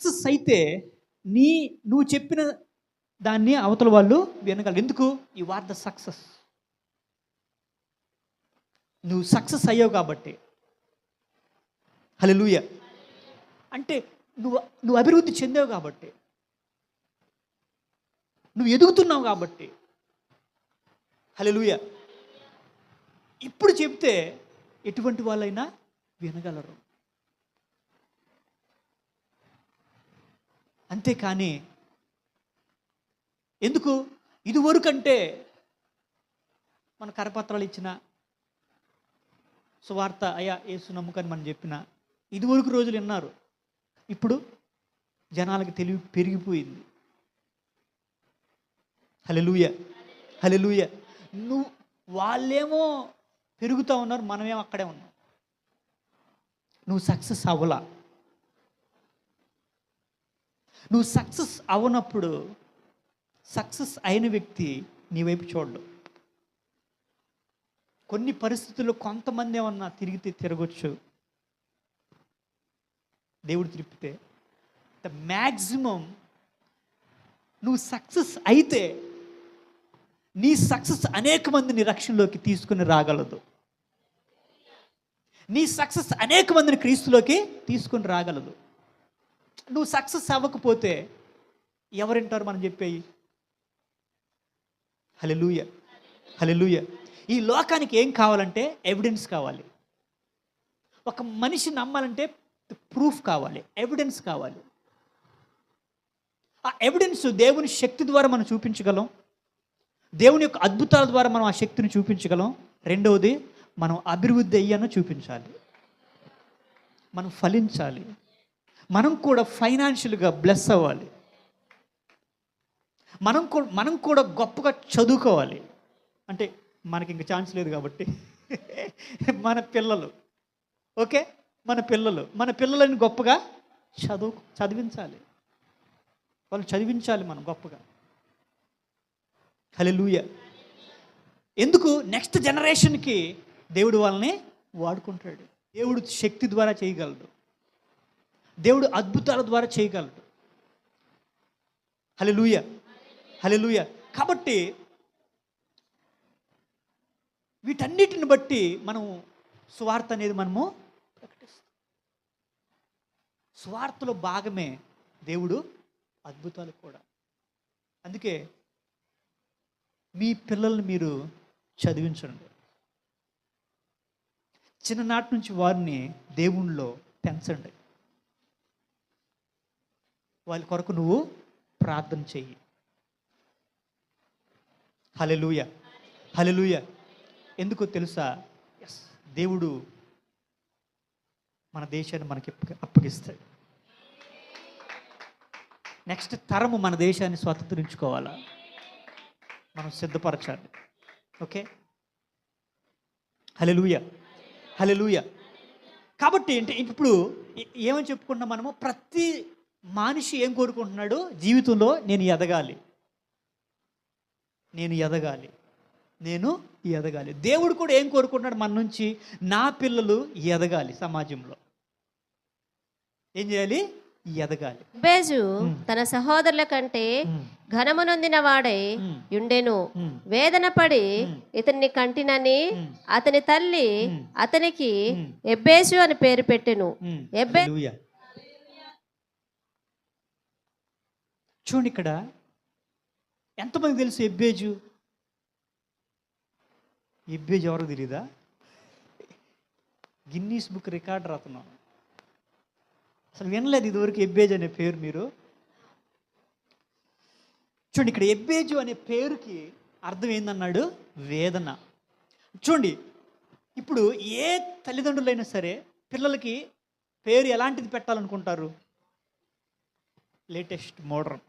Success అయితే నీ నువ్వు చెప్పిన దాన్ని అవతల వాళ్ళు వినగలరు. ఎందుకు? యు ఆర్ ద సక్సెస్ నువ్వు సక్సెస్ అయ్యావు కాబట్టి. హలో అంటే నువ్వు నువ్వు అభివృద్ధి చెందావు కాబట్టి. నువ్వు ఎదుగుతున్నావు కాబట్టి. హలో ఇప్పుడు చెప్తే ఎటువంటి వాళ్ళైనా వినగలరు. అంతేకాని ఎందుకు? ఇదివరకంటే మన కరపత్రాలు ఇచ్చిన సువార్త అయ్యా ఏసు నమ్మకని మనం చెప్పిన ఇదివరకు రోజులు విన్నారు. ఇప్పుడు జనాలకి తెలివి పెరిగిపోయింది. హలెలూయ హలెలూయ నువ్వు వాళ్ళేమో పెరుగుతూ ఉన్నారు మనమేమో అక్కడే ఉన్నాం. నువ్వు సక్సెస్ అవ్వలా? నువ్వు సక్సెస్ అవనప్పుడు సక్సెస్ అయిన వ్యక్తి నీ వైపు చూడడు. కొన్ని పరిస్థితుల్లో కొంతమంది ఏమన్నా తిరిగితే తిరగొచ్చు. దేవుడు తిరిపితే. ద మ్యాక్సిమం నువ్వు సక్సెస్ అయితే నీ సక్సెస్ అనేక మందిని రక్షణలోకి తీసుకుని రాగలదు. నీ సక్సెస్ అనేక మందిని క్రీస్తులోకి తీసుకుని రాగలదు. నువ్వు సక్సెస్ అవ్వకపోతే ఎవరింటారు మనం చెప్పేయి? హలెలూయ హలెలూయ ఈ లోకానికి ఏం కావాలంటే ఎవిడెన్స్ కావాలి. ఒక మనిషి నమ్మాలంటే ప్రూఫ్ కావాలి ఎవిడెన్స్ కావాలి. ఆ ఎవిడెన్స్ దేవుని శక్తి ద్వారా మనం చూపించగలం. దేవుని యొక్క అద్భుతాల ద్వారా మనం ఆ శక్తిని చూపించగలం. రెండవది మనం అభివృద్ధి అయ్యానో చూపించాలి. మనం ఫలించాలి. మనం కూడా ఫైనాన్షియల్గా బ్లెస్ అవ్వాలి. మనం కూడా మనం కూడా గొప్పగా చదువుకోవాలి. అంటే మనకి ఇంక ఛాన్స్ లేదు కాబట్టి. మన పిల్లలు. ఓకే? మన పిల్లలు. మన పిల్లలని గొప్పగా చదువు చదివించాలి. వాళ్ళు చదివించాలి మనం గొప్పగా. హలెలూయ ఎందుకు? నెక్స్ట్ జనరేషన్కి దేవుడు వాళ్ళని వాడుకుంటాడు. దేవుడు శక్తి ద్వారా చేయగలడు. దేవుడు అద్భుతాల ద్వారా చేయగలడు. హలెలూయ హలెలూయ కాబట్టి వీటన్నిటిని బట్టి మనం స్వార్థ అనేది మనము ప్రకటిస్తాం. స్వార్థలో భాగమే దేవుడు అద్భుతాలు కూడా. అందుకే మీ పిల్లల్ని మీరు చదివించండి. చిన్ననాటి నుంచి వారిని దేవుణ్ణిలో పెంచండి. వాళ్ళ కొరకు నువ్వు ప్రార్థన చెయ్యి. హలెలూయ హలెలూయ ఎందుకో తెలుసా? ఎస్ దేవుడు మన దేశాన్ని మనకి అప్పగిస్తాడు. నెక్స్ట్ తరము మన దేశాన్ని స్వతంత్రించుకోవాలా? మనం సిద్ధపరచాలి. ఓకే హలెలూయ హలెలూయ కాబట్టి ఏంటి ఇప్పుడు ఏమని చెప్పుకుంటున్నాం మనము? ప్రతి మనిషి ఏం కోరుకుంటున్నాడు? జీవితంలో నేను ఎదగాలి. నేను ఎదగాలి. నేను ఎదగాలి. దేవుడు కూడా ఏం కోరుకుంటున్నాడు మన నుంచి? నా పిల్లలు ఎదగాలి సమాజంలో. ఏం చేయాలి? ఎదగాలి. బేజు. తన సహోదరుల కంటే ఘనమునొందిన వాడై ఉండెను వేదన పడి. ఇతన్ని కంటినని. అతని తల్లి. అతనికి మ్. ఎబ్బేసు అని పేరు పెట్టెను. ఎబ్బే- చూడండి ఇక్కడ. ఎంతమంది తెలుసు ఎబ్బేజు? ఎబ్బేజు ఎవరో తెలీదా? గిన్నీస్ బుక్ రికార్డ్ రాతున్నాం అసలు వినలేదు ఇదివరకు ఎబ్బేజ్ అనే పేరు మీరు. చూడండి ఇక్కడ ఎబ్బేజు అనే పేరుకి అర్థం ఏందన్నాడు? వేదన. చూడండి ఇప్పుడు ఏ తల్లిదండ్రులైనా సరే పిల్లలకి పేరు ఎలాంటిది పెట్టాలనుకుంటారు? Latest modern.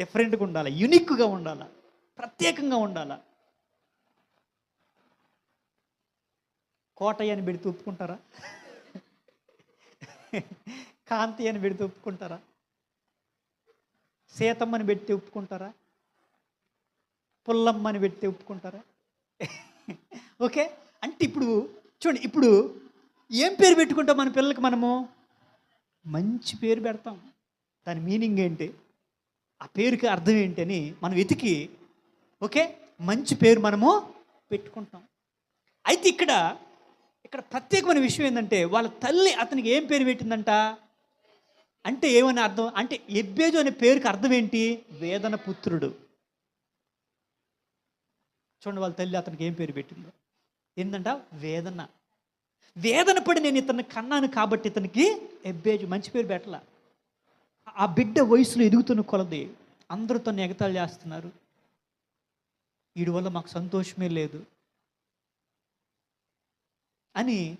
డిఫరెంట్గా ఉండాలి యునిక్గా ఉండాలి ప్రత్యేకంగా ఉండాలి? కోటయ్య అని పెడితే ఒప్పుకుంటారా? కాంతి అని పెడితే ఒప్పుకుంటారా? సీతమ్మని పెడితే ఒప్పుకుంటారా? పుల్లమ్మని పెడితే ఒప్పుకుంటారా? ఓకే? అంటే ఇప్పుడు చూడండి ఇప్పుడు ఏం పేరు పెట్టుకుంటాం మన పిల్లలకి మనము? మంచి పేరు పెడతాం. దాని మీనింగ్ ఏంటి? ఆ పేరుకి అర్థం ఏంటని మనం వెతికి ఓకే మంచి పేరు మనము పెట్టుకుంటాం అయితే ఇక్కడ ఇక్కడ ప్రత్యేకమైన విషయం ఏంటంటే వాళ్ళ తల్లి అతనికి ఏం పేరు పెట్టిందంట? అంటే ఏమని అర్థం? అంటే ఎబ్బేజు అనే పేరుకి అర్థం ఏంటి? వేదన పుత్రుడు. చూడండి వాళ్ళ తల్లి అతనికి ఏం పేరు పెట్టిందో. ఏంటంట వేదన. వేదన పడి నేను ఇతను కన్నాను కాబట్టి ఇతనికి ఎబ్బేజు మంచి పేరు పెట్టలా. ఆ బిడ్డ వయసులో ఎదుగుతున్న కొలది అందరూ తను ఎగతాళి చేస్తున్నారు. వీడి వల్ల మాకు సంతోషమే లేదు. అని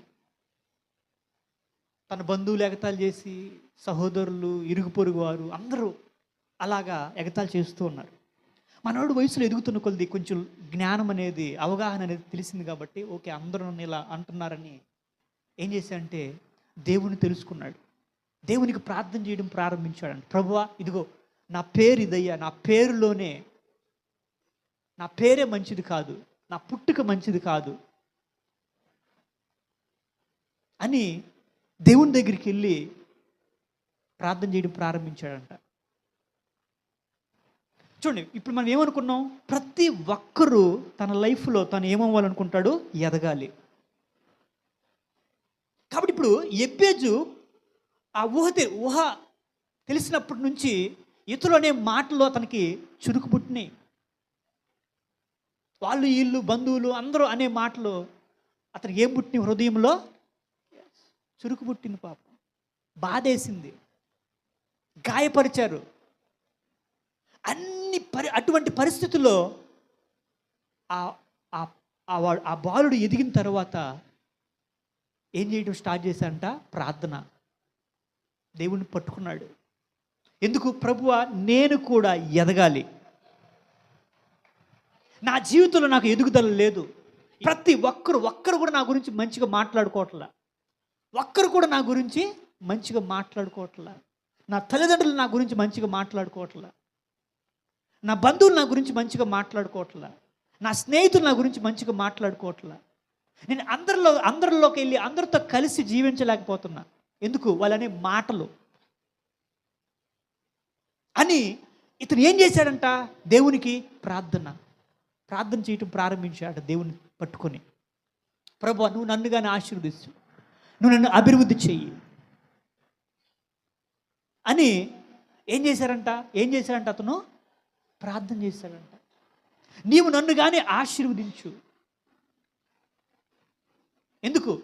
తన బంధువులు ఎగతాళి చేసి సహోదరులు ఇరుగు పొరుగు వారు అందరూ అలాగా ఎగతాళి చేస్తూ ఉన్నారు. మనోడు వయసులో ఎదుగుతున్న కొలది కొంచెం జ్ఞానం అనేది అవగాహన అనేది తెలిసింది కాబట్టి ఓకే అందరూ ఇలా అంటున్నారని ఏం చేశాడంటే దేవుని తెలుసుకున్నాడు. దేవునికి ప్రార్థన చేయడం ప్రారంభించాడంట. ప్రభువా ఇదిగో నా పేరు ఇదయ్యా నా పేరులోనే నా పేరే మంచిది కాదు నా పుట్టుక మంచిది కాదు అని దేవుని దగ్గరికి వెళ్ళి ప్రార్థన చేయడం ప్రారంభించాడంట. చూడండి ఇప్పుడు మనం ఏమనుకున్నాం? ప్రతి ఒక్కరూ తన లైఫ్లో తను ఏమవ్వాలనుకుంటాడు ఎదగాలి. కాబట్టి ఇప్పుడు ఎబ్బేజు ఆ ఊహ ఊహ తెలిసినప్పటి నుంచి ఇతరులు అనే మాటలు అతనికి చురుకు పుట్టినాయి. వాళ్ళు వీళ్ళు బంధువులు అందరూ అనే మాటలు అతనికి ఏం పుట్టిన హృదయంలో చురుకు పుట్టింది పాపం. బాధేసింది. గాయపరిచారు. అన్ని పరి అటువంటి పరిస్థితుల్లో ఆ ఆ- ఆ వాడు ఆ బాలుడు ఎదిగిన తర్వాత ఏం చేయడం స్టార్ట్ చేశారంట? ప్రార్థన. దేవుణ్ణి పట్టుకున్నాడు. ఎందుకు? ప్రభువ నేను కూడా ఎదగాలి. నా జీవితంలో నాకు ఎదుగుదల లేదు. ప్రతి ఒక్కరు ఒక్కరు కూడా నా గురించి మంచిగా మాట్లాడుకోవట్లా. ఒక్కరు కూడా నా గురించి మంచిగా మాట్లాడుకోవట్లా. నా తల్లిదండ్రులు నా గురించి మంచిగా మాట్లాడుకోవట్లా. నా బంధువులు నా గురించి మంచిగా మాట్లాడుకోవట్లా. నా స్నేహితులు నా గురించి మంచిగా మాట్లాడుకోవట్లా. నేను అందరిలో అందరిలోకి వెళ్ళి అందరితో కలిసి జీవించలేకపోతున్నా. ఎందుకు? వాళ్ళనే మాటలు. అని ఇతను ఏం చేశాడంట? దేవునికి ప్రార్థన. ప్రార్థన చేయటం ప్రారంభించాడు దేవుని పట్టుకొని. ప్రభు నువ్వు నన్ను కానీ ఆశీర్వదిస్తు నువ్వు నన్ను అభివృద్ధి చెయ్యి. అని ఏం చేశారంట? ఏం చేశాడంట అతను? ప్రార్థన చేశాడంట. నీవు నన్ను కానీ ఆశీర్వదించు. ఎందుకు?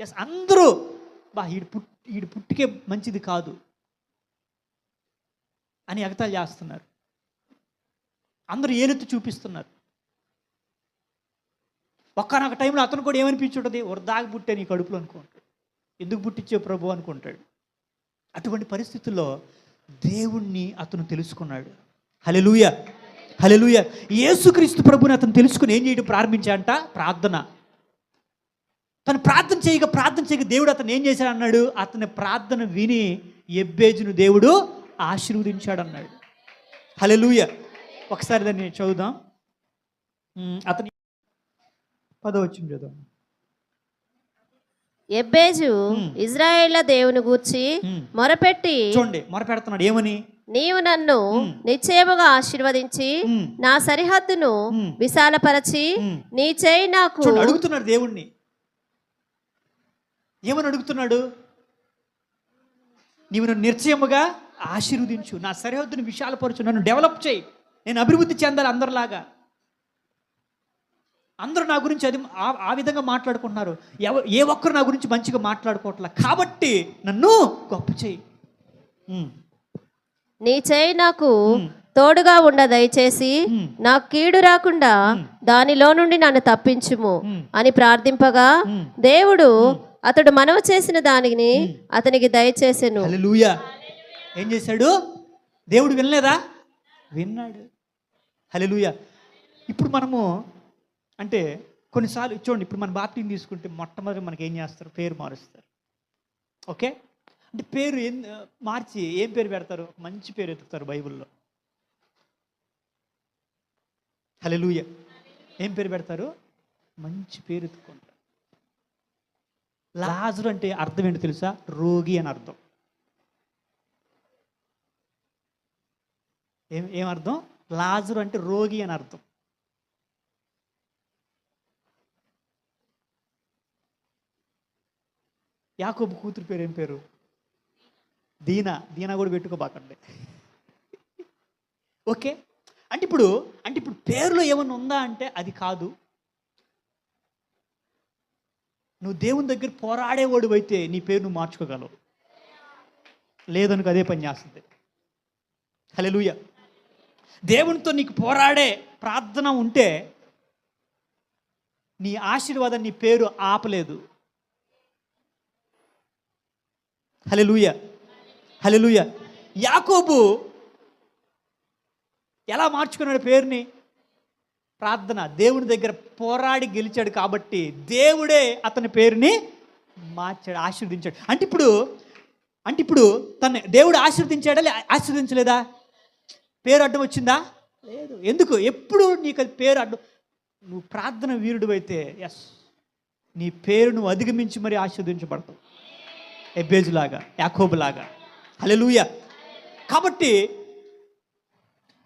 ఎస్ అందరూ బా ఈడు పుట్ ఈడు పుట్టికే మంచిది కాదు అని ఎగతాలు చేస్తున్నారు. అందరూ ఏలెత్తి చూపిస్తున్నారు. ఒక్కనొక టైంలో అతను కూడా ఏమనిపించుంటుంది? వరదాగా పుట్టే నీ కడుపులో అనుకుంటాడు. ఎందుకు పుట్టించే ప్రభు అనుకుంటాడు. అటువంటి పరిస్థితుల్లో దేవుణ్ణి అతను తెలుసుకున్నాడు. హలెలుయ హలెలుయ యేసుక్రీస్తు ప్రభుని అతను తెలుసుకుని ఏం చేయడం ప్రారంభించాడంట? ప్రార్థన. తను ప్రార్థన చేయగా ప్రార్థన చేయగా దేవుడు అతను ఏం చేశాడు అన్నాడు అతని ప్రార్థన విని ఎబ్బేజును దేవుడు ఆశీర్వదించాడు అన్నాడు హలెలుయ ఒకసారి దాన్ని చదువుదాం అతని పదవచ్చింది చదువు ఎబ్బేజు. ఇజ్రాయేళ్ళ దేవుని గూర్చి. మొరపెట్టి చూడండి మొరపెడుతున్నాడు ఏమని నీవు నన్ను. నిశ్చయముగా ఆశీర్వదించి. నా సరిహద్దును. విశాలపరచి. నీ చేయి నాకు అడుగుతున్నాడు దేవుణ్ణి ఏమని అడుగుతున్నాడు? నీవు నన్ను నిర్చయముగా ఆశీర్వదించు. నా సరిహద్దును విశాలపరచు. నన్ను డెవలప్ చేయి. నేను అభివృద్ధి చెందాలి అందరిలాగా. అందరూ నా గురించి అది ఆ- విధంగా మాట్లాడుకుంటున్నారు. ఎవ ఏ ఒక్కరు నా గురించి మంచిగా మాట్లాడుకోవట్లా. కాబట్టి నన్ను గొప్ప చేయి. నీ చేయి నాకు. తోడుగా ఉండ దయచేసి. నాకు కీడు రాకుండా దానిలో నుండి నన్ను తప్పించుము. అని ప్రార్థింపగా. దేవుడు అతడు మనవి చేసిన దానిని అతనికి దయచేసెను. హల్లెలూయా. ఏం చేశాడు? దేవుడు వినలేదా? విన్నాడు. హల్లెలూయా. ఇప్పుడు మనము అంటే కొన్నిసార్లు చూడండి ఇప్పుడు మన బాప్టిని తీసుకుంటే మొట్టమొదటి మనకి ఏం చేస్తారు? పేరు మారుస్తారు. ఓకే? అంటే పేరు ఏం మార్చి ఏం పేరు పెడతారు? మంచి పేరు ఎత్తుకుతారు బైబిల్లో. హల్లెలూయా. ఏం పేరు పెడతారు? మంచి పేరు ఎత్తుకుంటారు. లాజర్ అంటే అర్థం ఏంటో తెలుసా? రోగి అని అర్థం. ఏం ఏం అర్థం? అంటే రోగి అని అర్థం. యాకోబు కూతురు పేరు ఏం పేరు? దీనా. దీనా కూడా పెట్టుకోబాకండి. ఓకే? అంటే ఇప్పుడు అంటే ఇప్పుడు పేరులో ఏమైనా ఉందా అంటే అది కాదు. నువ్వు దేవుని దగ్గర పోరాడేవాడు అయితే నీ పేరు నువ్వు మార్చుకోగలవు. లేదనుకు అదే పని చేస్తుంది. హలెలుయ దేవునితో నీకు పోరాడే ప్రార్థన ఉంటే నీ ఆశీర్వాదం నీ పేరు ఆపలేదు. హలెలుయ హలెలుయ యాకోబు ఎలా మార్చుకున్నాడు పేరుని? ప్రార్థన. దేవుని దగ్గర పోరాడి గెలిచాడు కాబట్టి దేవుడే అతని పేరుని మార్చాడు ఆశీర్వదించాడు. అంటే ఇప్పుడు అంటే ఇప్పుడు తన దేవుడు ఆశీర్వదించాడా లే ఆశీర్వదించలేదా? పేరు అడ్డం వచ్చిందా? లేదు. ఎందుకు? ఎప్పుడు నీకు అది పేరు అడ్డం నువ్వు ప్రార్థన వీరుడు అయితే ఎస్ నీ పేరు నువ్వు అధిగమించి మరి ఆశీర్వదించబడతావు. ఎబ్బేజులాగా యాకోబులాగా. లూయ కాబట్టి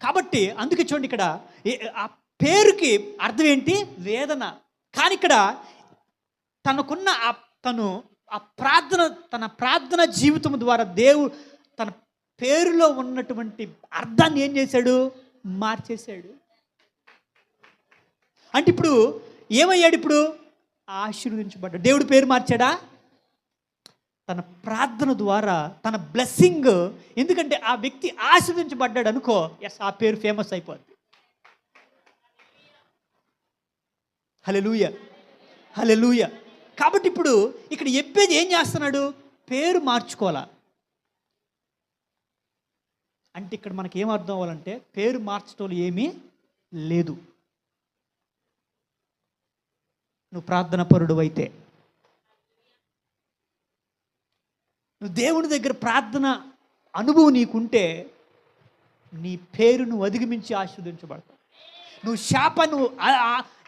కాబట్టి అందుకే చూడండి ఇక్కడ ఏ- పేరుకి అర్థం ఏంటి? వేదన. కానీ ఇక్కడ తనకున్న ఆ తను ఆ ప్రార్థన తన ప్రార్థన జీవితం ద్వారా దేవుడు తన పేరులో ఉన్నటువంటి అర్థాన్ని ఏం చేశాడు? మార్చేశాడు. అంటే ఇప్పుడు ఏమయ్యాడు ఇప్పుడు? ఆశీర్వదించబడ్డాడు. దేవుడు పేరు మార్చాడా? తన ప్రార్థన ద్వారా తన బ్లెస్సింగ్ ఎందుకంటే ఆ వ్యక్తి ఆశీర్వదించబడ్డాడు అనుకో ఎస్ ఆ పేరు ఫేమస్ అయిపోద్ది. హలెలూయ హలెలూయ కాబట్టి ఇప్పుడు ఇక్కడ చెప్పేది ఏం చేస్తున్నాడు? పేరు మార్చుకోవాలా? అంటే ఇక్కడ మనకి ఏం అర్థం అవ్వాలంటే పేరు మార్చడం ఏమీ లేదు. నువ్వు ప్రార్థన పరుడు అయితే. నువ్వు దేవుని దగ్గర ప్రార్థన అనుభవం నీకుంటే నీ పేరు నువ్వు అధిగమించి ఆశీర్వదించబడతావు. నువ్వు శాప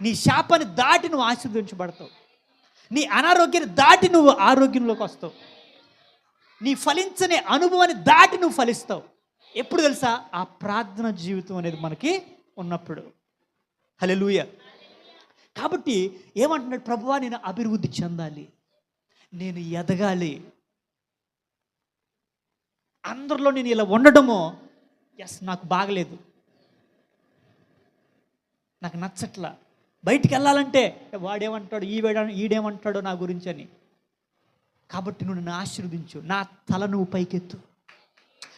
నీ శాపాన్ని దాటి నువ్వు ఆశీర్వదించబడతావు. నీ అనారోగ్యాన్ని దాటి నువ్వు ఆరోగ్యంలోకి వస్తావు. నీ ఫలించని అనుభవాన్ని దాటి నువ్వు ఫలిస్తావు. ఎప్పుడు తెలుసా? ఆ ప్రార్థన జీవితం అనేది మనకి ఉన్నప్పుడు. హలెలుయ కాబట్టి ఏమంటున్నాడు? ప్రభువా నేను అభివృద్ధి చెందాలి. నేను ఎదగాలి. అందరిలో నేను ఇలా ఉండడము ఎస్ నాకు బాగలేదు. నాకు నచ్చట్లా. బయటికి వెళ్ళాలంటే వాడేమంటాడు? ఈవేడ ఈడేమంటాడో నా గురించి అని. కాబట్టి నువ్వు నన్ను ఆశీర్వదించు. నా తల నువ్వు పైకెత్తు.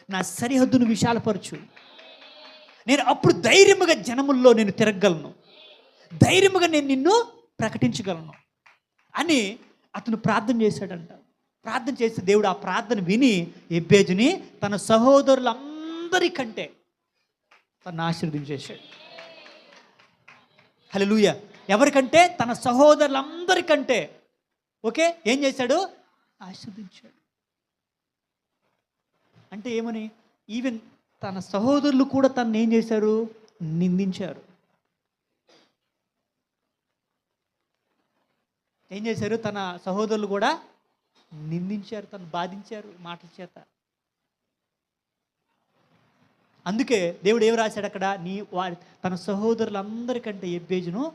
నా సరిహద్దును విశాలపరచు. నేను అప్పుడు ధైర్యముగా జనముల్లో నేను తిరగలను ధైర్యముగా నేను నిన్ను ప్రకటించగలను అని అతను ప్రార్థన చేశాడంట. ప్రార్థన చేస్తే దేవుడు ఆ ప్రార్థన విని ఎబ్బేజుని తన సహోదరులందరికంటే తను ఆశీర్వదించేశాడు. హల్లెలూయా. ఎవరికంటే? తన సహోదరులందరికంటే. ఓకే? ఏం చేశాడు? ఆశీర్వదించాడు. అంటే ఏమని? ఈవెన్ తన సహోదరులు కూడా తను ఏం చేశారు? నిందించారు. ఏం చేశారు? తన సహోదరులు కూడా నిందించారు తను బాధించారు మాటల చేత. అందుకే దేవుడు ఏం రాశాడు అక్కడ? నీ వారి తన సహోదరులందరికంటే ఎబ్బేజును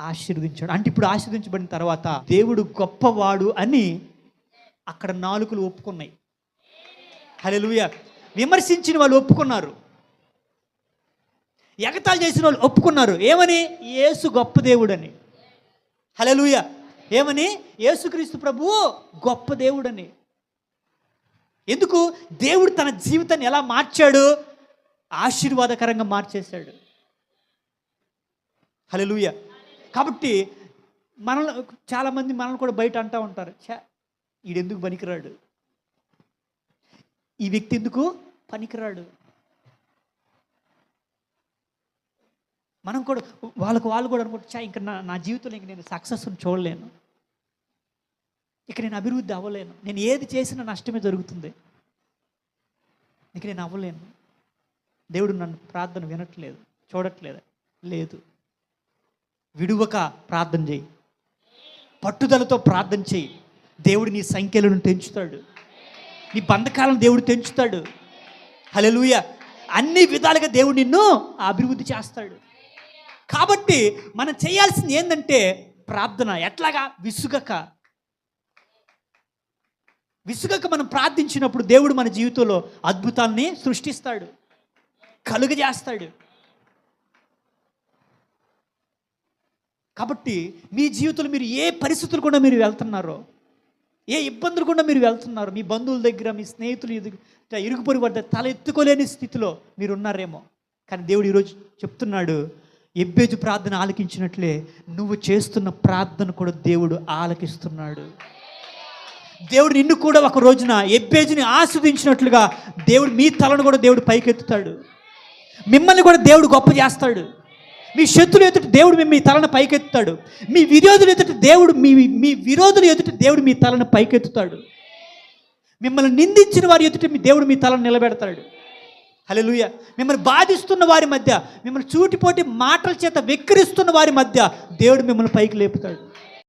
ఆశీర్వదించాడు. అంటే ఇప్పుడు ఆశీర్వదించబడిన తర్వాత దేవుడు గొప్పవాడు అని అక్కడ నాలుకలు ఒప్పుకున్నాయి. హలెలుయ విమర్శించిన వాళ్ళు ఒప్పుకున్నారు. ఎగతాళి చేసిన వాళ్ళు ఒప్పుకున్నారు. ఏమని? యేసు గొప్ప దేవుడని. హలెలుయ ఏమని? యేసుక్రీస్తు ప్రభువు గొప్ప దేవుడని. ఎందుకు? దేవుడు తన జీవితాన్ని ఎలా మార్చాడు? ఆశీర్వాదకరంగా మార్చేశాడు. హల్లెలూయ. కాబట్టి మనల్ని చాలామంది మనల్ని కూడా బయట అంటూ ఉంటారు. చా ఈడెందుకు పనికిరాడు? ఈ వ్యక్తి ఎందుకు పనికిరాడు? మనం కూడా వాళ్ళకు వాళ్ళు కూడా అనుకుంటా చా ఇంకా నా నా జీవితంలో ఇంక నేను సక్సెస్ చూడలేను. ఇక నేను అభివృద్ధి అవ్వలేను. నేను ఏది చేసినా నష్టమే జరుగుతుంది. ఇక నేను అవ్వలేను. దేవుడు నన్ను ప్రార్థన వినట్లేదు చూడట్లేదు లేదు. విడువక ప్రార్థన చేయి. పట్టుదలతో ప్రార్థన చేయి. దేవుడు నీ సంఖ్యలను తెంచుతాడు నీ బంధకాలను దేవుడు తెంచుతాడు హలెలూయ అన్ని విధాలుగా దేవుడు నిన్ను అభివృద్ధి చేస్తాడు. కాబట్టి మనం చేయాల్సింది ఏంటంటే ప్రార్థన. ఎట్లాగా? విసుగక. విసుగక మనం ప్రార్థించినప్పుడు దేవుడు మన జీవితంలో అద్భుతాన్ని సృష్టిస్తాడు. కలుగజేస్తాడు. కాబట్టి మీ జీవితంలో మీరు ఏ పరిస్థితులు కూడా మీరు వెళ్తున్నారో ఏ ఇబ్బందులు కూడా మీరు వెళ్తున్నారు మీ బంధువుల దగ్గర మీ స్నేహితులు ఎదుగు ఇరుగు పొరుగు వద్ద తల ఎత్తుకోలేని స్థితిలో మీరు ఉన్నారేమో. కానీ దేవుడు ఈరోజు చెప్తున్నాడు ఎబ్బేజు ప్రార్థన ఆలకించినట్లే నువ్వు చేస్తున్న ప్రార్థన కూడా దేవుడు ఆలకిస్తున్నాడు. దేవుడు నిన్ను కూడా ఒక రోజున ఎబ్బేజుని ఆస్వాదించినట్లుగా దేవుడు మీ తలను కూడా దేవుడు పైకెత్తుతాడు. మిమ్మల్ని కూడా దేవుడు గొప్ప చేస్తాడు. మీ శత్రులు ఎదుటి దేవుడు మీ తలను పైకెత్తుతాడు. మీ విరోధులు ఎదుటి దేవుడు మీ మీ విరోధులు ఎదుటి దేవుడు మీ తలను పైకెత్తుతాడు. మిమ్మల్ని నిందించిన వారి ఎదుట మీ దేవుడు మీ తలను నిలబెడతాడు. హల్లెలూయ. మిమ్మల్ని బాధిస్తున్న వారి మధ్య మిమ్మల్ని చూటిపోటి మాటల చేత వెక్కిరిస్తున్న వారి మధ్య దేవుడు మిమ్మల్ని పైకి లేపుతాడు.